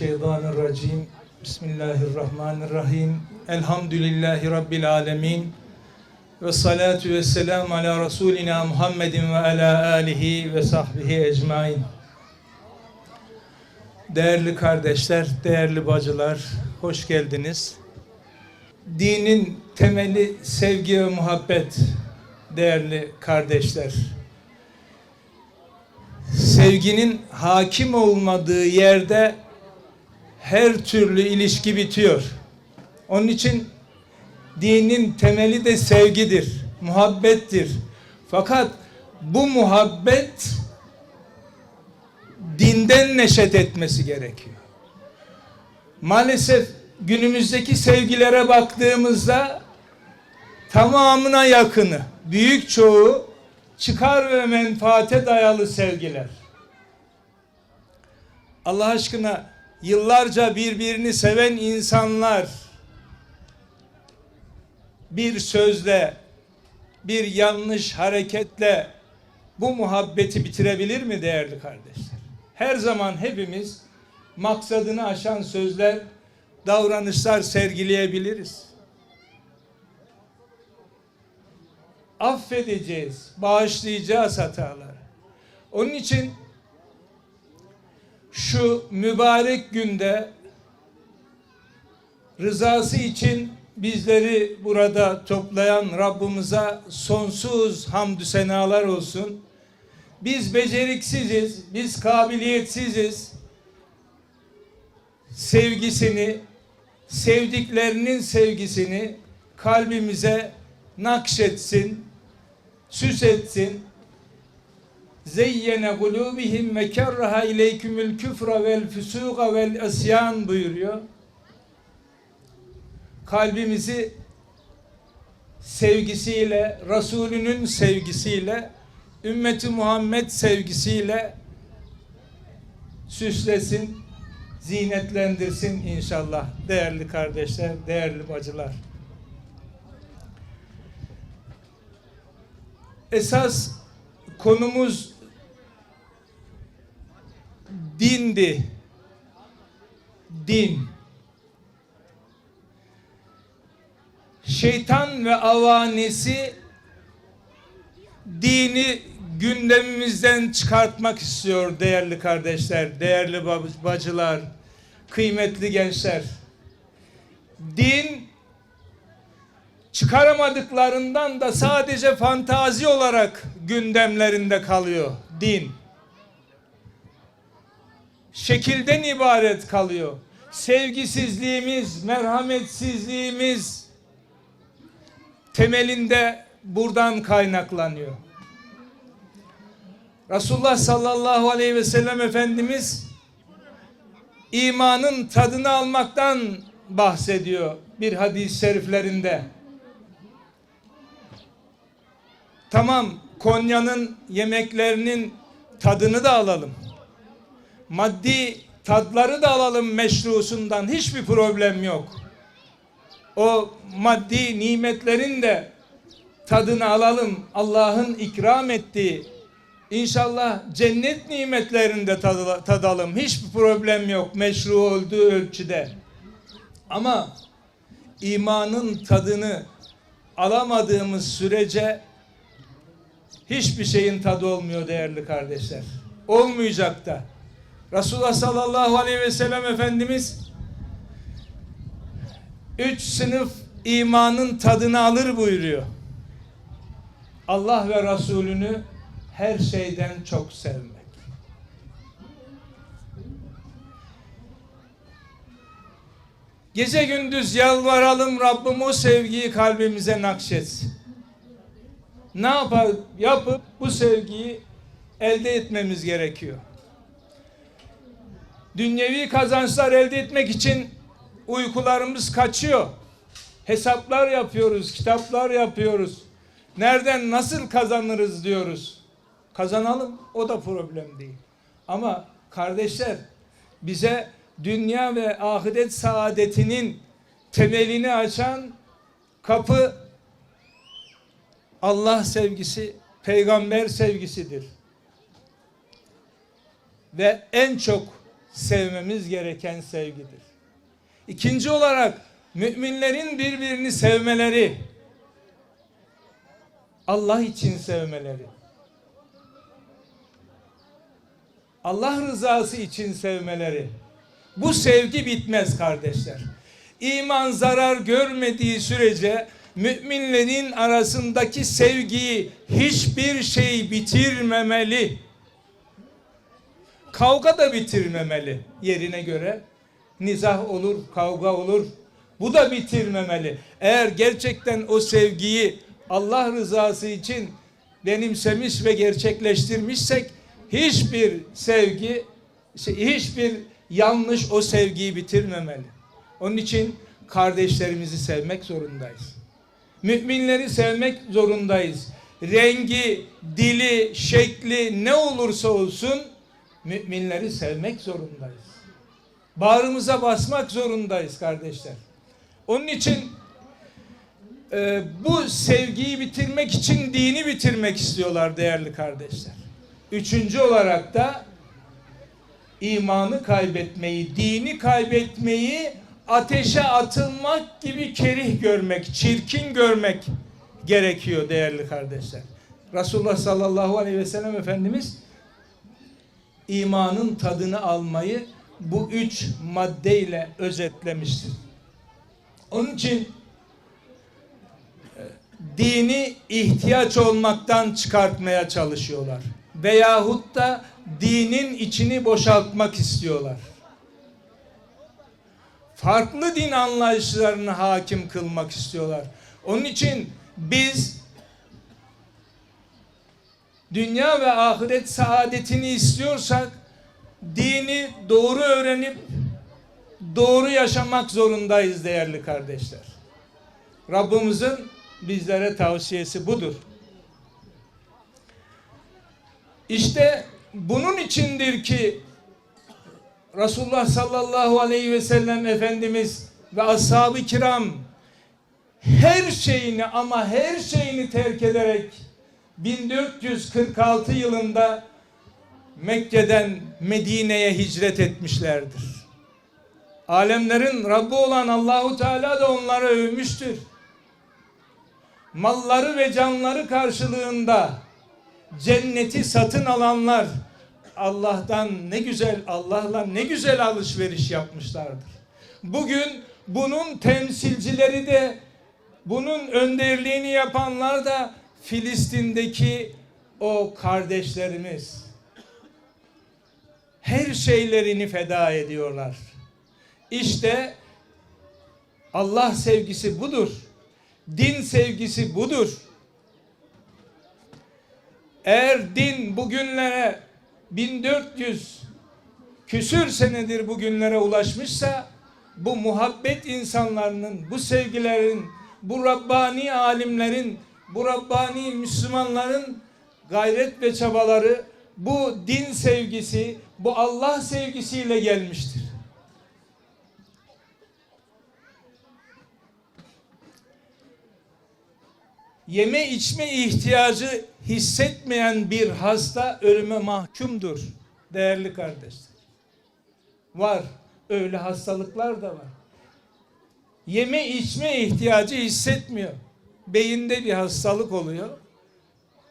mineşşeytanirracim. Bismillahirrahmanirrahim. Elhamdülillahi rabbil alamin. Ve salatu ve selam ala Resulina Muhammedin ve ala alihi ve sahbihi ecmain. Değerli kardeşler, değerli bacılar, hoş geldiniz. Dinin temeli sevgi ve muhabbet, değerli kardeşler. Sevginin hakim olmadığı yerde her türlü ilişki bitiyor. Onun için dinin temeli de sevgidir, muhabbettir. Fakat bu muhabbet dinden neşet etmesi gerekiyor. Maalesef günümüzdeki sevgilere baktığımızda tamamına yakını, büyük çoğu çıkar ve menfaate dayalı sevgiler. Allah aşkına yıllarca birbirini seven insanlar bir sözle, bir yanlış hareketle bu muhabbeti bitirebilir mi değerli kardeşler? Her zaman hepimiz maksadını aşan sözler, davranışlar sergileyebiliriz. Affedeceğiz, bağışlayacağız hataları. Onun için şu mübarek günde rızası için bizleri burada toplayan Rabbimize sonsuz hamdü senalar olsun. Biz beceriksiziz, biz kabiliyetsiziz. Sevgisini, sevdiklerinin sevgisini kalbimize nakşetsin, süs etsin. Zeyyene kulubihim ve kerraha ileykümül küfre vel füsuga vel isyan buyuruyor. Kalbimizi sevgisiyle, Resulünün sevgisiyle, ümmeti Muhammed sevgisiyle süslesin, zinetlendirsin inşallah değerli kardeşler, değerli bacılar. Esas konumuz dindi. Din. Şeytan ve avanesi dini gündemimizden çıkartmak istiyor değerli kardeşler, değerli bacılar, kıymetli gençler. Din çıkaramadıklarından da sadece fantazi olarak gündemlerinde kalıyor din. Şekilden ibaret kalıyor. Sevgisizliğimiz, merhametsizliğimiz temelinde buradan kaynaklanıyor. Resulullah sallallahu aleyhi ve sellem Efendimiz imanın tadını almaktan bahsediyor bir hadis-i şeriflerinde. Tamam Konya'nın yemeklerinin tadını da alalım. Maddi tadları da alalım meşrusundan hiçbir problem yok. O maddi nimetlerin de tadını alalım. Allah'ın ikram ettiği İnşallah cennet nimetlerinde tadalım. Hiçbir problem yok meşru olduğu ölçüde. Ama imanın tadını alamadığımız sürece hiçbir şeyin tadı olmuyor değerli kardeşler. Olmayacak da. Resulullah sallallahu aleyhi ve sellem Efendimiz üç sınıf imanın tadını alır buyuruyor. Allah ve Resulünü her şeyden çok sevmek. Gece gündüz yalvaralım Rabbim o sevgiyi kalbimize nakşetsin. Ne yapar, yapıp bu sevgiyi elde etmemiz gerekiyor. Dünyevi kazançlar elde etmek için uykularımız kaçıyor. Hesaplar yapıyoruz, kitaplar yapıyoruz. Nereden nasıl kazanırız diyoruz. Kazanalım o da problem değil. Ama kardeşler bize dünya ve ahiret saadetinin temelini açan kapı Allah sevgisi, peygamber sevgisidir. ve en çok sevmemiz gereken sevgidir. İkinci olarak müminlerin birbirini sevmeleri, Allah için sevmeleri, Allah rızası için sevmeleri. Bu sevgi bitmez kardeşler. İman zarar görmediği sürece müminlerin arasındaki sevgiyi hiçbir şey bitirmemeli. Kavga da bitirmemeli yerine göre. Nizah olur, kavga olur. Bu da bitirmemeli. Eğer gerçekten o sevgiyi Allah rızası için benimsemiş ve gerçekleştirmişsek hiçbir sevgi, şey, hiçbir yanlış o sevgiyi bitirmemeli. Onun için kardeşlerimizi sevmek zorundayız. Müminleri sevmek zorundayız. Rengi, dili, şekli ne olursa olsun müminleri sevmek zorundayız. Bağrımıza basmak zorundayız kardeşler. Onun için e, bu sevgiyi bitirmek için dini bitirmek istiyorlar değerli kardeşler. Üçüncü olarak da imanı kaybetmeyi, dini kaybetmeyi ateşe atılmak gibi kerih görmek, çirkin görmek gerekiyor değerli kardeşler. Resulullah sallallahu aleyhi ve sellem Efendimiz imanın tadını almayı bu üç maddeyle özetlemiştir. Onun için e, dini ihtiyaç olmaktan çıkartmaya çalışıyorlar. Veyahut da dinin içini boşaltmak istiyorlar. Farklı din anlayışlarını hakim kılmak istiyorlar. Onun için biz dünya ve ahiret saadetini istiyorsak dini doğru öğrenip doğru yaşamak zorundayız değerli kardeşler. Rabbimizin bizlere tavsiyesi budur. İşte bunun içindir ki Resulullah sallallahu aleyhi ve sellem Efendimiz ve ashab-ı kiram her şeyini ama her şeyini terk ederek 1446 yılında Mekke'den Medine'ye hicret etmişlerdir. Alemlerin Rabbi olan Allahu Teala da onları övmüştür. Malları ve canları karşılığında cenneti satın alanlar Allah'tan ne güzel Allah'la ne güzel alışveriş yapmışlardır. Bugün bunun temsilcileri de bunun önderliğini yapanlar da Filistin'deki o kardeşlerimiz her şeylerini feda ediyorlar. İşte Allah sevgisi budur. Din sevgisi budur. Eğer din bugünlere 1400 küsür senedir bugünlere ulaşmışsa bu muhabbet insanlarının, bu sevgilerin, bu Rabbani alimlerin, bu Rabbani Müslümanların gayret ve çabaları bu din sevgisi, bu Allah sevgisiyle gelmiştir. Yeme içme ihtiyacı hissetmeyen bir hasta ölüme mahkumdur değerli kardeşler. Var. Öyle hastalıklar da var. Yeme içme ihtiyacı hissetmiyor. Beyinde bir hastalık oluyor.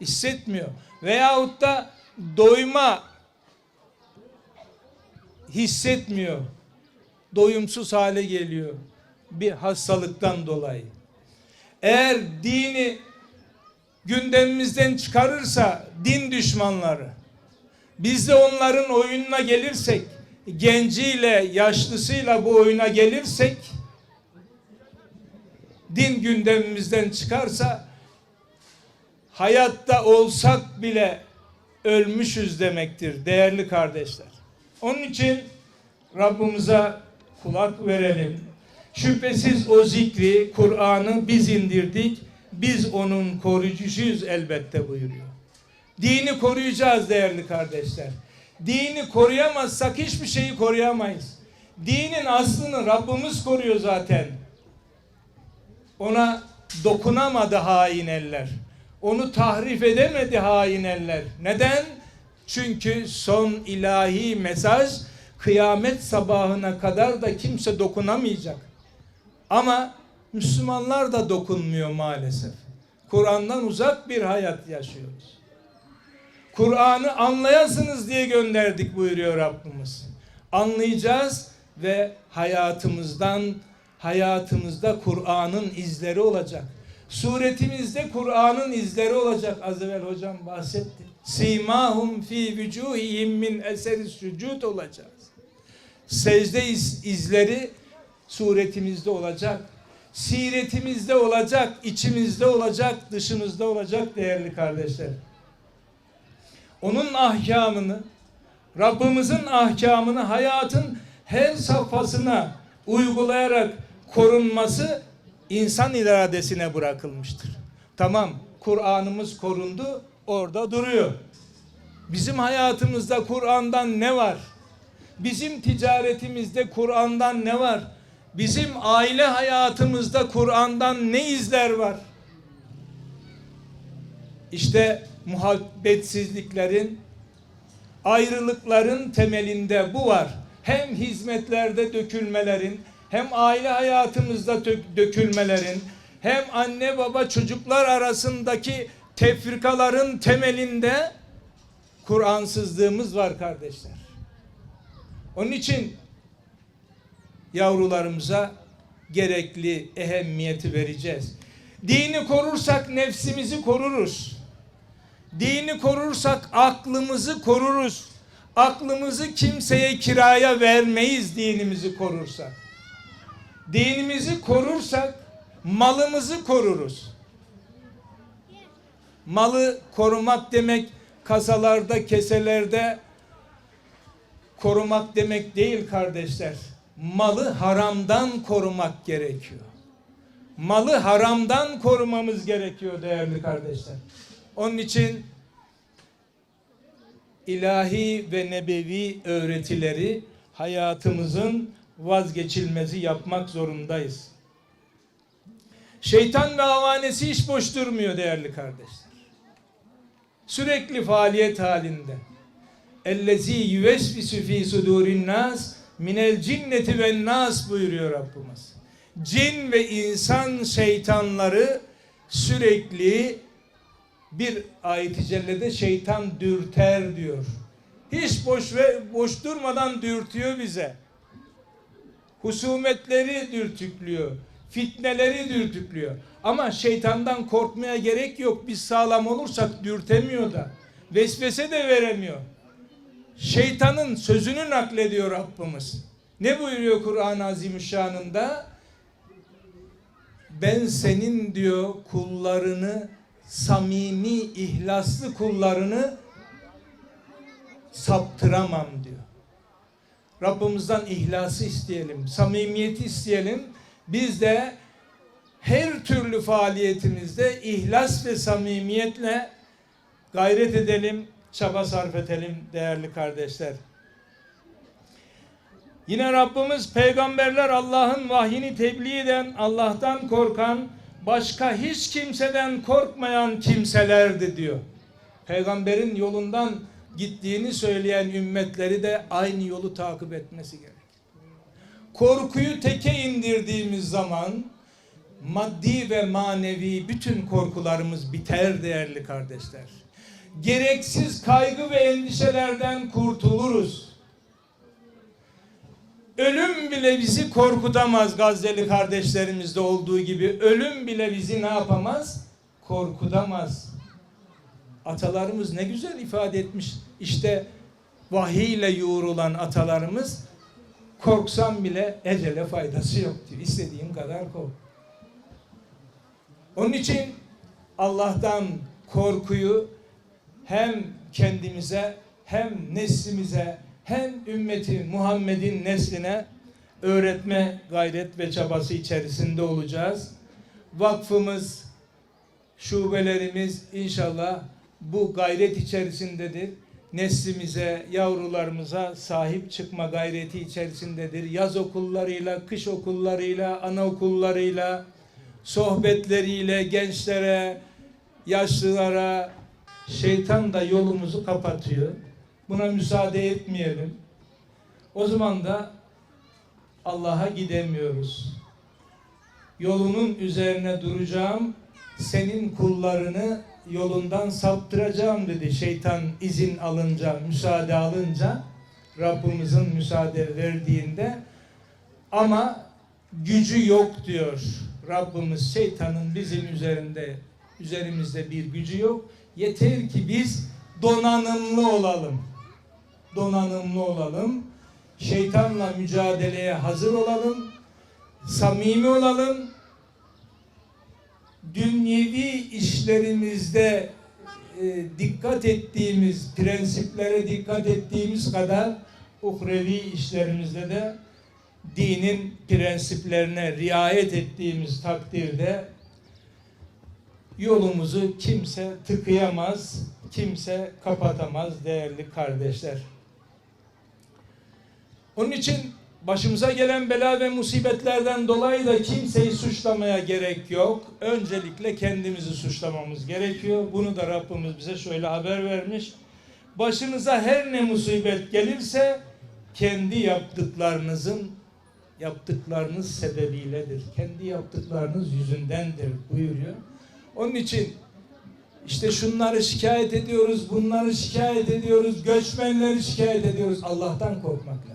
Hissetmiyor. Veyahut da doyma hissetmiyor. Doyumsuz hale geliyor. Bir hastalıktan dolayı. Eğer dini gündemimizden çıkarırsa din düşmanları biz de onların oyununa gelirsek genciyle yaşlısıyla bu oyuna gelirsek din gündemimizden çıkarsa hayatta olsak bile ölmüşüz demektir değerli kardeşler. Onun için Rabbimize kulak verelim. Şüphesiz o zikri, Kur'an'ı biz indirdik. Biz onun koruyucusuyuz elbette buyuruyor. Dini koruyacağız değerli kardeşler. Dini koruyamazsak hiçbir şeyi koruyamayız. Dinin aslını Rabbimiz koruyor zaten. Ona dokunamadı hain eller. Onu tahrif edemedi hain eller. Neden? Çünkü son ilahi mesaj kıyamet sabahına kadar da kimse dokunamayacak. Ama Müslümanlar da dokunmuyor maalesef. Kur'an'dan uzak bir hayat yaşıyoruz. Kur'an'ı anlayasınız diye gönderdik buyuruyor Rabbimiz. Anlayacağız ve hayatımızdan hayatımızda Kur'an'ın izleri olacak. Suretimizde Kur'an'ın izleri olacak. Az evvel hocam bahsetti. Simahum fi vücuhihim min eseri sücud olacağız. Secde iz, izleri suretimizde olacak. Siretimizde olacak, içimizde olacak, dışımızda olacak değerli kardeşler. Onun ahkamını, Rabbimizin ahkamını hayatın her safhasına uygulayarak korunması insan iradesine bırakılmıştır. Tamam, Kur'an'ımız korundu, orada duruyor. Bizim hayatımızda Kur'an'dan ne var? Bizim ticaretimizde Kur'an'dan ne var? Bizim aile hayatımızda Kur'an'dan ne izler var? İşte muhabbetsizliklerin, ayrılıkların temelinde bu var. Hem hizmetlerde dökülmelerin, hem aile hayatımızda dök- dökülmelerin, hem anne baba çocuklar arasındaki tefrikaların temelinde Kur'ansızlığımız var kardeşler. Onun için yavrularımıza gerekli ehemmiyeti vereceğiz. Dini korursak nefsimizi koruruz. Dini korursak aklımızı koruruz. Aklımızı kimseye kiraya vermeyiz dinimizi korursak. Dinimizi korursak malımızı koruruz. Malı korumak demek kasalarda, keselerde korumak demek değil kardeşler. Malı haramdan korumak gerekiyor. Malı haramdan korumamız gerekiyor değerli kardeşler. Onun için ilahi ve nebevi öğretileri hayatımızın vazgeçilmezi yapmak zorundayız. Şeytan ve havanesi hiç boş durmuyor değerli kardeşler. Sürekli faaliyet halinde. Ellezî yüvesvisu fî sudûrin nas minel cinneti ve nas buyuruyor Rabbimiz. Cin ve insan şeytanları sürekli bir ayet-i cellede şeytan dürter diyor. Hiç boş ve boş durmadan dürtüyor bize. Husumetleri dürtüklüyor. Fitneleri dürtüklüyor. Ama şeytandan korkmaya gerek yok. Biz sağlam olursak dürtemiyor da. Vesvese de veremiyor. Şeytanın sözünü naklediyor Rabbimiz. Ne buyuruyor Kur'an-ı Azimüşşan'ında? Ben senin diyor kullarını samimi, ihlaslı kullarını saptıramam. Rabbimizden ihlası isteyelim, samimiyeti isteyelim. Biz de her türlü faaliyetimizde ihlas ve samimiyetle gayret edelim, çaba sarf edelim değerli kardeşler. Yine Rabbimiz peygamberler Allah'ın vahyini tebliğ eden, Allah'tan korkan, başka hiç kimseden korkmayan kimselerdi diyor. Peygamberin yolundan gittiğini söyleyen ümmetleri de aynı yolu takip etmesi gerek. Korkuyu teke indirdiğimiz zaman maddi ve manevi bütün korkularımız biter değerli kardeşler. Gereksiz kaygı ve endişelerden kurtuluruz. Ölüm bile bizi korkutamaz Gazze'li kardeşlerimizde olduğu gibi. Ölüm bile bizi ne yapamaz? Korkutamaz. Atalarımız ne güzel ifade etmiş. İşte vahiy ile yoğrulan atalarımız korksam bile ecele faydası yok diyor. İstediğin kadar kork. Onun için Allah'tan korkuyu hem kendimize hem neslimize hem ümmeti Muhammed'in nesline öğretme gayret ve çabası içerisinde olacağız. Vakfımız, şubelerimiz inşallah bu gayret içerisindedir. Neslimize, yavrularımıza sahip çıkma gayreti içerisindedir. Yaz okullarıyla, kış okullarıyla, anaokullarıyla, sohbetleriyle gençlere, yaşlılara şeytan da yolumuzu kapatıyor. Buna müsaade etmeyelim. O zaman da Allah'a gidemiyoruz. Yolunun üzerine duracağım, senin kullarını yolundan saptıracağım dedi şeytan izin alınca, müsaade alınca, Rabbimizin müsaade verdiğinde ama gücü yok diyor. Rabbimiz şeytanın bizim üzerinde üzerimizde bir gücü yok. Yeter ki biz donanımlı olalım. Donanımlı olalım. Şeytanla mücadeleye hazır olalım. Samimi olalım. Dünyevi işlerimizde e, dikkat ettiğimiz, prensiplere dikkat ettiğimiz kadar uhrevi işlerimizde de dinin prensiplerine riayet ettiğimiz takdirde yolumuzu kimse tıkayamaz, kimse kapatamaz değerli kardeşler. Onun için başımıza gelen bela ve musibetlerden dolayı da kimseyi suçlamaya gerek yok. Öncelikle kendimizi suçlamamız gerekiyor. Bunu da Rabbimiz bize şöyle haber vermiş. Başınıza her ne musibet gelirse kendi yaptıklarınızın yaptıklarınız sebebiyledir. Kendi yaptıklarınız yüzündendir buyuruyor. Onun için işte şunları şikayet ediyoruz, bunları şikayet ediyoruz, göçmenleri şikayet ediyoruz. Allah'tan korkmak lazım.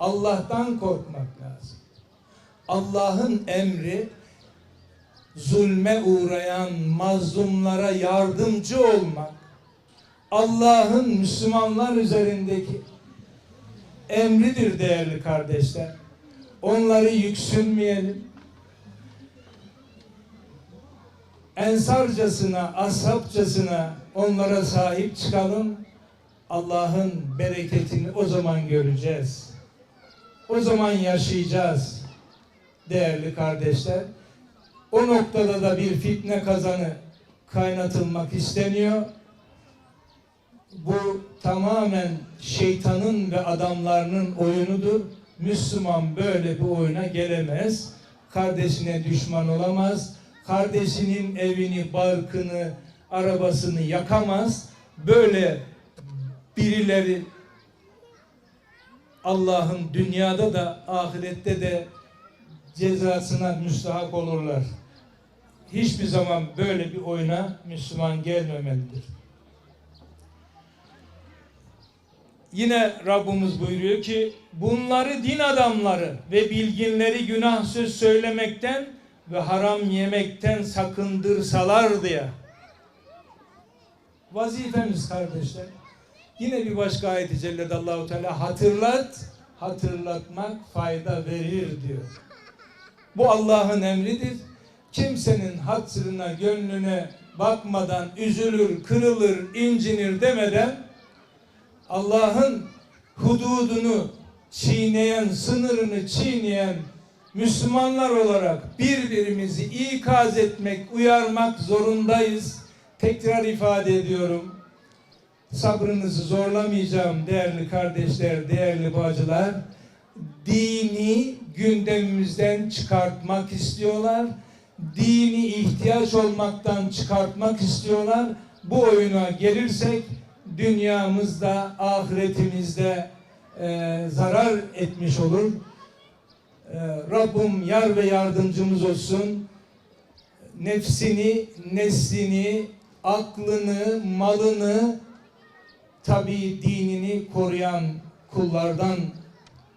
Allah'tan korkmak lazım. Allah'ın emri zulme uğrayan mazlumlara yardımcı olmak. Allah'ın Müslümanlar üzerindeki emridir değerli kardeşler. Onları yüksünmeyelim. Ensarcasına, ashabcasına onlara sahip çıkalım. Allah'ın bereketini o zaman göreceğiz. O zaman yaşayacağız değerli kardeşler. O noktada da bir fitne kazanı kaynatılmak isteniyor. Bu tamamen şeytanın ve adamlarının oyunudur. Müslüman böyle bir oyuna gelemez. Kardeşine düşman olamaz. Kardeşinin evini, barkını, arabasını yakamaz. Böyle birileri Allah'ın dünyada da ahirette de cezasına müstahak olurlar. Hiçbir zaman böyle bir oyuna Müslüman gelmemelidir. Yine Rabbimiz buyuruyor ki bunları din adamları ve bilginleri günah söz söylemekten ve haram yemekten sakındırsalar diye. Vazifemiz kardeşler. Yine bir başka ayet-i cellede Allahu Teala hatırlat, hatırlatmak fayda verir diyor. Bu Allah'ın emridir. Kimsenin hatırına, gönlüne bakmadan üzülür, kırılır, incinir demeden Allah'ın hududunu çiğneyen, sınırını çiğneyen Müslümanlar olarak birbirimizi ikaz etmek, uyarmak zorundayız. Tekrar ifade ediyorum. Sabrınızı zorlamayacağım değerli kardeşler, değerli bacılar. Dini gündemimizden çıkartmak istiyorlar. Dini ihtiyaç olmaktan çıkartmak istiyorlar. Bu oyuna gelirsek dünyamızda, ahiretimizde e, zarar etmiş olur. E, Rabbim yar ve yardımcımız olsun. Nefsini, neslini, aklını, malını, tabi dinini koruyan kullardan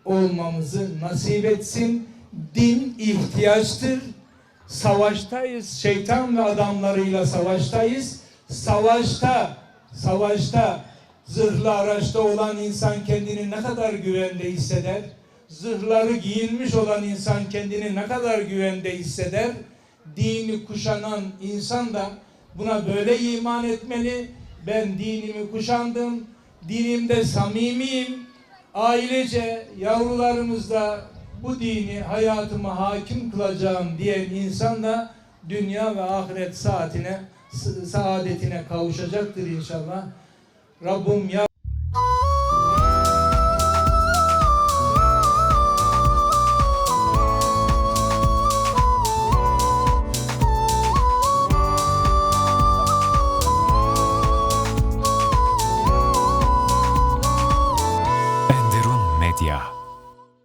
olmamızı nasip etsin. Din ihtiyaçtır. Savaştayız. Şeytan ve adamlarıyla savaştayız. Savaşta savaşta zırhlı araçta olan insan kendini ne kadar güvende hisseder? Zırhları giyinmiş olan insan kendini ne kadar güvende hisseder? Dini kuşanan insan da buna böyle iman etmeli. Ben dinimi kuşandım, dinimde samimiyim. Ailece yavrularımızla bu dini hayatıma hakim kılacağım diyen insan da dünya ve ahiret saatine saadetine kavuşacaktır inşallah. Rabbim ya